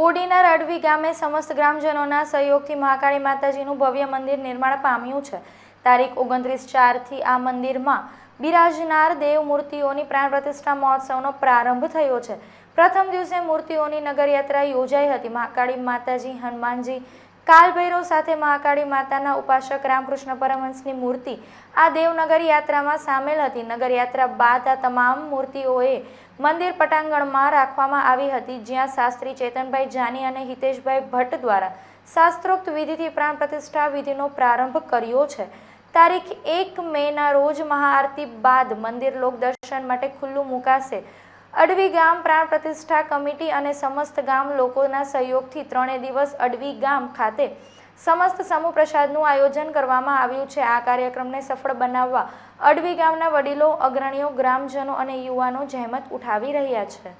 કોડીનાર રડવી ગામે સમસ્ત ગ્રામજનોના સહયોગથી મહાકાળી માતાજીનું ભવ્ય મંદિર નિર્માણ પામ્યું છે. તારીખ ઓગણત્રીસ ચારથી આ મંદિરમાં બિરાજનાર દેવ મૂર્તિઓની પ્રાણ પ્રતિષ્ઠા મહોત્સવનો પ્રારંભ થયો છે. પ્રથમ દિવસે મૂર્તિઓની નગરયાત્રા યોજાઈ હતી. મહાકાળી માતાજી, હનુમાનજી, કાલભૈરવ સાથે મહાકાળી માતાના ઉપાસક રામકૃષ્ણ પરમહંસની મૂર્તિ આ દેવનગર યાત્રામાં સામેલ હતી. નગરયાત્રા બાદ આ તમામ મૂર્તિઓએ મંદિર પટાંગણમાં રાખવામાં આવી હતી, જ્યાં શાસ્ત્રી ચેતનભાઈ જાની અને હિતેશભાઈ ભટ્ટ દ્વારા શાસ્ત્રોક્ત વિધિથી પ્રાણ પ્રતિષ્ઠા વિધિનો પ્રારંભ કર્યો છે. તારીખ એક મેના રોજ મહાઆરતી બાદ મંદિર લોક દર્શન માટે ખુલ્લું મુકાશે. અડવી ગામ પ્રાણ પ્રતિષ્ઠા કમિટી અને સમસ્ત ગામ લોકોના સહયોગથી ત્રણેય દિવસ અડવી ગામ ખાતે સમસ્ત સમૂહ પ્રસાદનું આયોજન કરવામાં આવ્યું છે. આ કાર્યક્રમને સફળ બનાવવા અડવી ગામના વડીલો, અગ્રણીઓ, ગ્રામજનો અને યુવાનો જહેમત ઉઠાવી રહ્યા છે.